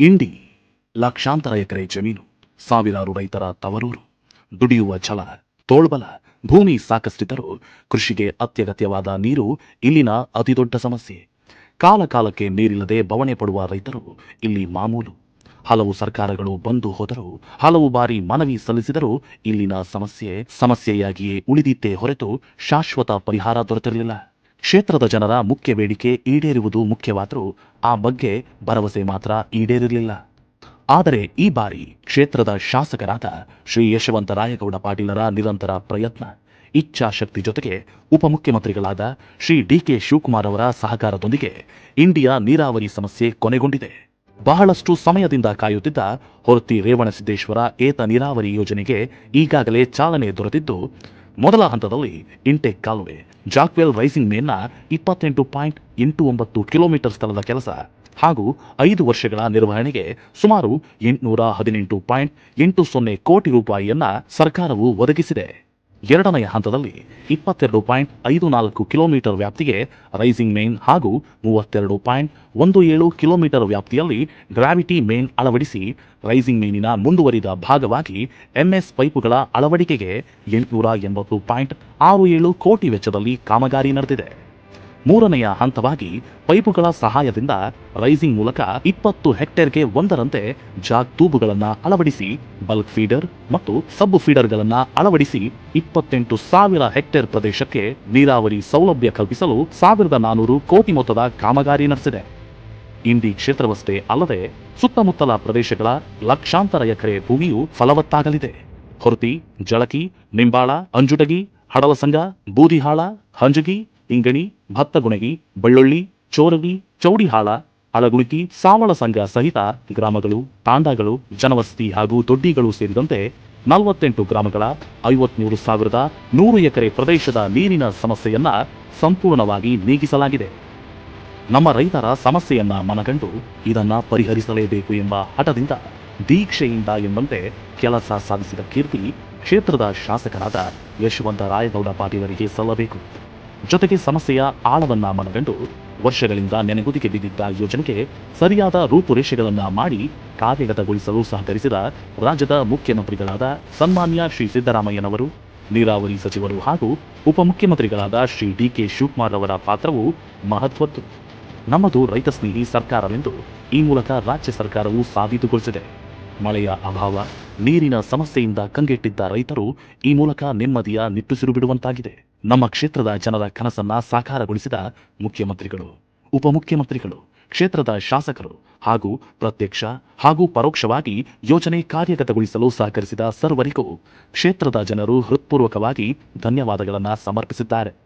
ಇಂಡಿ ಲಕ್ಷಾಂತರ ಎಕರೆ ಜಮೀನು, ಸಾವಿರಾರು ರೈತರ ತವರೂರು, ದುಡಿಯುವ ಛಲ, ತೋಳ್ಬಲ, ಭೂಮಿ ಸಾಕಷ್ಟಿದ್ದರೂ ಕೃಷಿಗೆ ಅತ್ಯಗತ್ಯವಾದ ನೀರು ಇಲ್ಲಿನ ಅತಿದೊಡ್ಡ ಸಮಸ್ಯೆ. ಕಾಲಕಾಲಕ್ಕೆ ನೀರಿಲ್ಲದೆ ಬವಣೆ ಪಡುವ ರೈತರು ಇಲ್ಲಿ ಮಾಮೂಲು. ಹಲವು ಸರ್ಕಾರಗಳು ಬಂದು ಹೋದರೂ, ಹಲವು ಬಾರಿ ಮನವಿ ಸಲ್ಲಿಸಿದರೂ ಇಲ್ಲಿನ ಸಮಸ್ಯೆ ಸಮಸ್ಯೆಯಾಗಿಯೇ ಉಳಿದಿತ್ತೇ ಹೊರತು ಶಾಶ್ವತ ಪರಿಹಾರ ದೊರೆತಿರಲಿಲ್ಲ. ಕ್ಷೇತ್ರದ ಜನರ ಮುಖ್ಯ ಬೇಡಿಕೆ ಈಡೇರುವುದು ಮುಖ್ಯವಾದರೂ ಆ ಬಗ್ಗೆ ಭರವಸೆ ಮಾತ್ರ ಈಡೇರಿರಲಿಲ್ಲ. ಆದರೆ ಈ ಬಾರಿ ಕ್ಷೇತ್ರದ ಶಾಸಕರಾದ ಶ್ರೀ ಯಶವಂತರಾಯಗೌಡ ಪಾಟೀಲರ ನಿರಂತರ ಪ್ರಯತ್ನ, ಇಚ್ಛಾಶಕ್ತಿ ಜೊತೆಗೆ ಉಪಮುಖ್ಯಮಂತ್ರಿಗಳಾದ ಶ್ರೀ ಡಿಕೆ ಶಿವಕುಮಾರ್ ಅವರ ಸಹಕಾರದೊಂದಿಗೆ ಇಂಡಿಯಾ ನೀರಾವರಿ ಸಮಸ್ಯೆ ಕೊನೆಗೊಂಡಿದೆ. ಬಹಳಷ್ಟು ಸಮಯದಿಂದ ಕಾಯುತ್ತಿದ್ದ ಹೊರತಿ ರೇವಣಸಿದ್ದೇಶ್ವರ ಏತ ನೀರಾವರಿ ಯೋಜನೆಗೆ ಈಗಾಗಲೇ ಚಾಲನೆ ದೊರೆತಿದ್ದು ಮೊದಲ ಹಂತದಲ್ಲಿ ಇಂಟೆಕ್ ಕಾಲುವೆ ಜಾಕ್ವೆಲ್ ರೈಸಿಂಗ್ ಮೇನ್ನ ಇಪ್ಪತ್ತೆಂಟು ಪಾಯಿಂಟ್ ಎಂಟು ಒಂಬತ್ತು ಕಿಲೋಮೀಟರ್ ಸ್ಥಳದ ಕೆಲಸ ಹಾಗೂ ಐದು ವರ್ಷಗಳ ನಿರ್ವಹಣೆಗೆ ಸುಮಾರು ಎಂಟುನೂರ ಹದಿನೆಂಟು ಪಾಯಿಂಟ್ ಎಂಟು ಸೊನ್ನೆ ಕೋಟಿ ರೂಪಾಯಿಯನ್ನ ಸರ್ಕಾರವು ಒದಗಿಸಿದೆ. ಎರಡನೆಯ ಹಂತದಲ್ಲಿ ಇಪ್ಪತ್ತೆರಡು ಪಾಯಿಂಟ್ ಐದು ನಾಲ್ಕು ಕಿಲೋಮೀಟರ್ ವ್ಯಾಪ್ತಿಗೆ ರೈಸಿಂಗ್ ಮೇನ್ ಹಾಗೂ ಮೂವತ್ತೆರಡು ಪಾಯಿಂಟ್ ಒಂದು ಏಳು ಕಿಲೋಮೀಟರ್ ವ್ಯಾಪ್ತಿಯಲ್ಲಿ ಗ್ರಾವಿಟಿ ಮೇನ್ ಅಳವಡಿಸಿ ರೈಸಿಂಗ್ ಮೇನಿನ ಮುಂದುವರಿದ ಭಾಗವಾಗಿ ಎಂಎಸ್ ಪೈಪುಗಳ ಅಳವಡಿಕೆಗೆ ಎಂಟುನೂರ ಎಂಬತ್ತು ಪಾಯಿಂಟ್ ಆರು ಏಳು ಕೋಟಿ ವೆಚ್ಚದಲ್ಲಿ ಕಾಮಗಾರಿ ನಡೆದಿದೆ. ಮೂರನೆಯ ಹಂತವಾಗಿ ಪೈಪುಗಳ ಸಹಾಯದಿಂದ ರೈಸಿಂಗ್ ಮೂಲಕ ಇಪ್ಪತ್ತು ಹೆಕ್ಟೇರ್ಗೆ ಒಂದರಂತೆ ಜಾಗ್ ತೂಬುಗಳನ್ನು ಅಳವಡಿಸಿ, ಬಲ್ಕ್ ಫೀಡರ್ ಮತ್ತು ಸಬ್ ಫೀಡರ್ಗಳನ್ನು ಅಳವಡಿಸಿ ಇಪ್ಪತ್ತೆಂಟು ಸಾವಿರ ಹೆಕ್ಟೇರ್ ಪ್ರದೇಶಕ್ಕೆ ನೀರಾವರಿ ಸೌಲಭ್ಯ ಕಲ್ಪಿಸಲು ಸಾವಿರದ ನಾನೂರು ಕೋಟಿ ಮೊತ್ತದ ಕಾಮಗಾರಿ ನಡೆಸಿದೆ. ಇಂಡಿ ಕ್ಷೇತ್ರವಷ್ಟೇ ಅಲ್ಲದೆ ಸುತ್ತಮುತ್ತಲ ಪ್ರದೇಶಗಳ ಲಕ್ಷಾಂತರ ಎಕರೆ ಭೂಮಿಯು ಫಲವತ್ತಾಗಲಿದೆ. ಹೊರತಿ, ಜಳಕಿ, ನಿಂಬಾಳ, ಅಂಜುಟಗಿ ಹಡಲಸಂಗ ಬೂದಿಹಾಳ, ಹಂಜಗಿ ಇಂಗಣಿ, ಭತ್ತಗುಣಗಿ, ಬಳ್ಳೊಳ್ಳಿ, ಚೋರಗಿ, ಚೌಡಿಹಾಳ ಅಳಗುಣಿಕಿ ಸಾವಳ ಸಂಘ ಸಹಿತ ಗ್ರಾಮಗಳು, ತಾಂಡಗಳು, ಜನವಸತಿ ಹಾಗೂ ದೊಡ್ಡಿಗಳು ಸೇರಿದಂತೆ ನಲವತ್ತೆಂಟು ಗ್ರಾಮಗಳ ಐವತ್ಮೂರು ಸಾವಿರದ ನೂರು ಎಕರೆ ಪ್ರದೇಶದ ನೀರಿನ ಸಮಸ್ಯೆಯನ್ನ ಸಂಪೂರ್ಣವಾಗಿ ನೀಗಿಸಲಾಗಿದೆ. ನಮ್ಮ ರೈತರ ಸಮಸ್ಯೆಯನ್ನ ಮನಗಂಡು ಇದನ್ನ ಪರಿಹರಿಸಲೇಬೇಕು ಎಂಬ ಹಠದಿಂದ ದೀಕ್ಷೆಯಿಂದ ಎಂಬಂತೆ ಕೆಲಸ ಸಾಧಿಸಿದ ಕೀರ್ತಿ ಕ್ಷೇತ್ರದ ಶಾಸಕರಾದ ಯಶವಂತ ರಾಯಗೌಡ ಪಾಟೀಲರಿಗೆ ಸಲ್ಲಬೇಕು. ಜೊತೆಗೆ ಸಮಸ್ಯೆಯ ಆಳವನ್ನ ಮನಗಂಡು ವರ್ಷಗಳಿಂದ ನೆನೆಗುದಿಗೆ ಬಿದ್ದಿದ್ದ ಯೋಜನೆಗೆ ಸರಿಯಾದ ರೂಪುರೇಷೆಗಳನ್ನ ಮಾಡಿ ಕಾರ್ಯಗತಗೊಳಿಸಲು ಸಹಕರಿಸಿದ ರಾಜ್ಯದ ಮುಖ್ಯಮಂತ್ರಿಗಳಾದ ಸನ್ಮಾನ್ಯ ಶ್ರೀ ಸಿದ್ದರಾಮಯ್ಯನವರು, ನೀರಾವರಿ ಸಚಿವರು ಹಾಗೂ ಉಪಮುಖ್ಯಮಂತ್ರಿಗಳಾದ ಶ್ರೀ ಡಿಕೆ ಶಿವಕುಮಾರ್ ಅವರ ಪಾತ್ರವು ಮಹತ್ವದ್ದು. ನಮ್ಮದು ರೈತ ಸ್ನೇಹಿ ಸರ್ಕಾರವೆಂದು ಈ ಮೂಲಕ ರಾಜ್ಯ ಸರ್ಕಾರವು ಸಾಬೀತುಗೊಳಿಸಿದೆ. ಮಳೆಯ ಅಭಾವ, ನೀರಿನ ಸಮಸ್ಯೆಯಿಂದ ಕಂಗೆಟ್ಟಿದ್ದ ರೈತರು ಈ ಮೂಲಕ ನೆಮ್ಮದಿಯ ನಿಟ್ಟುಸಿರು ಬಿಡುವಂತಾಗಿದೆ. ನಮ್ಮ ಕ್ಷೇತ್ರದ ಜನರ ಕನಸನ್ನ ಸಾಕಾರಗೊಳಿಸಿದ ಮುಖ್ಯಮಂತ್ರಿಗಳು, ಉಪಮುಖ್ಯಮಂತ್ರಿಗಳು, ಕ್ಷೇತ್ರದ ಶಾಸಕರು ಹಾಗೂ ಪ್ರತ್ಯಕ್ಷ ಹಾಗೂ ಪರೋಕ್ಷವಾಗಿ ಯೋಜನೆ ಕಾರ್ಯಗತಗೊಳಿಸಲು ಸಹಕರಿಸಿದ ಸರ್ವರಿಗೂ ಕ್ಷೇತ್ರದ ಜನರು ಹೃತ್ಪೂರ್ವಕವಾಗಿ ಧನ್ಯವಾದಗಳನ್ನು ಸಮರ್ಪಿಸಿದ್ದಾರೆ.